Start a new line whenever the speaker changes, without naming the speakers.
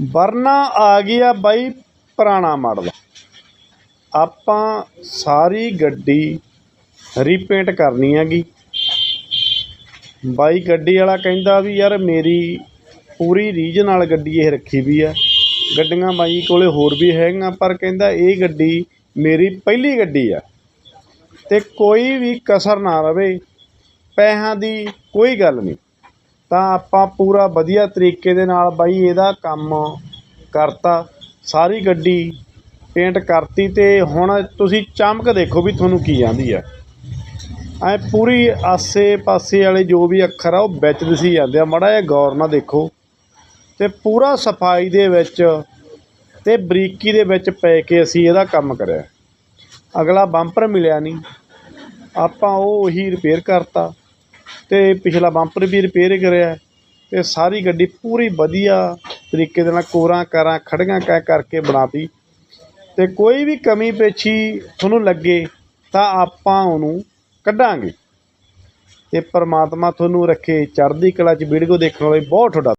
ਵਰਨਾ ਆ ਗਿਆ ਬਾਈ ਪੁਰਾਣਾ ਮਾਡਲ। ਆਪਾਂ ਸਾਰੀ ਗੱਡੀ ਰੀਪੇਂਟ ਕਰਨੀ ਹੈਗੀ। ਬਾਈ ਗੱਡੀ ਵਾਲਾ ਕਹਿੰਦਾ ਵੀ ਯਾਰ ਮੇਰੀ ਪੂਰੀ ਰੀਝ ਨਾਲ ਗੱਡੀ ਇਹ ਰੱਖੀ ਵੀ ਆ। ਗੱਡੀਆਂ ਬਾਈ ਕੋਲੇ ਹੋਰ ਵੀ ਹੈਗੀਆਂ, ਪਰ ਕਹਿੰਦਾ ਇਹ ਗੱਡੀ ਮੇਰੀ ਪਹਿਲੀ ਗੱਡੀ ਆ। ਤੇ ਕੋਈ ਵੀ ਕਸਰ ਨਾ ਰਵੇ, ਪੈਸਿਆਂ ਦੀ ਕੋਈ ਗੱਲ ਨਹੀਂ। ਤਾਂ ਆਪਾਂ ਪੂਰਾ ਵਧੀਆ ਤਰੀਕੇ ਦੇ ਨਾਲ ਬਾਈ ਇਹਦਾ ਕੰਮ ਕਰਤਾ, ਸਾਰੀ ਗੱਡੀ ਪੇਂਟ ਕਰਤੀ ਅਤੇ ਹੁਣ ਤੁਸੀਂ ਚਮਕ ਦੇਖੋ ਵੀ ਤੁਹਾਨੂੰ ਕੀ ਆਂਦੀ ਆ। ਐ ਪੂਰੀ ਆਸੇ ਪਾਸੇ ਵਾਲੇ ਜੋ ਵੀ ਅੱਖਰ ਆ, ਉਹ ਵਿੱਚ ਦਿਸੀ ਜਾਂਦੇ ਆ। ਮਾੜਾ ਜਿਹਾ ਗੌਰ ਨਾਲ ਦੇਖੋ। ਤੇ ਪੂਰਾ ਸਫ਼ਾਈ ਦੇ ਵਿੱਚ ਤੇ ਬਰੀਕੀ ਦੇ ਵਿੱਚ ਪੈ ਕੇ ਅਸੀਂ ਇਹਦਾ ਕੰਮ ਕਰਿਆ। ਅਗਲਾ ਬੰਪਰ ਮਿਲਿਆ ਨਹੀਂ। ਆਪਾਂ ਉਹ ਉਹੀ ਰਿਪੇਅਰ ਕਰਤਾ। ਅਤੇ ਪਿਛਲਾ ਬੰਪਰ ਵੀ ਰਿਪੇਅਰ ਕਰਿਆ ਅਤੇ ਸਾਰੀ ਗੱਡੀ ਪੂਰੀ ਵਧੀਆ ਤਰੀਕੇ ਦੇ ਨਾਲ ਕੋਰਾਂ, ਕਾਰਾਂ ਖੜੀਆਂ ਕਹਿ ਕਰਕੇ ਬਣਾਤੀ। ਅਤੇ ਕੋਈ ਵੀ ਕਮੀ ਪੇਸ਼ੀ ਤੁਹਾਨੂੰ ਲੱਗੇ ਤਾਂ ਆਪਾਂ ਉਹਨੂੰ ਕੱਢਾਂਗੇ। ਅਤੇ ਪਰਮਾਤਮਾ ਤੁਹਾਨੂੰ ਰੱਖੇ ਚੜ੍ਹਦੀ ਕਲਾ 'ਚ ਵੀਡੀਓ ਦੇਖਣ ਵਾਲੇ ਬਹੁਤ ਤੁਹਾਡਾ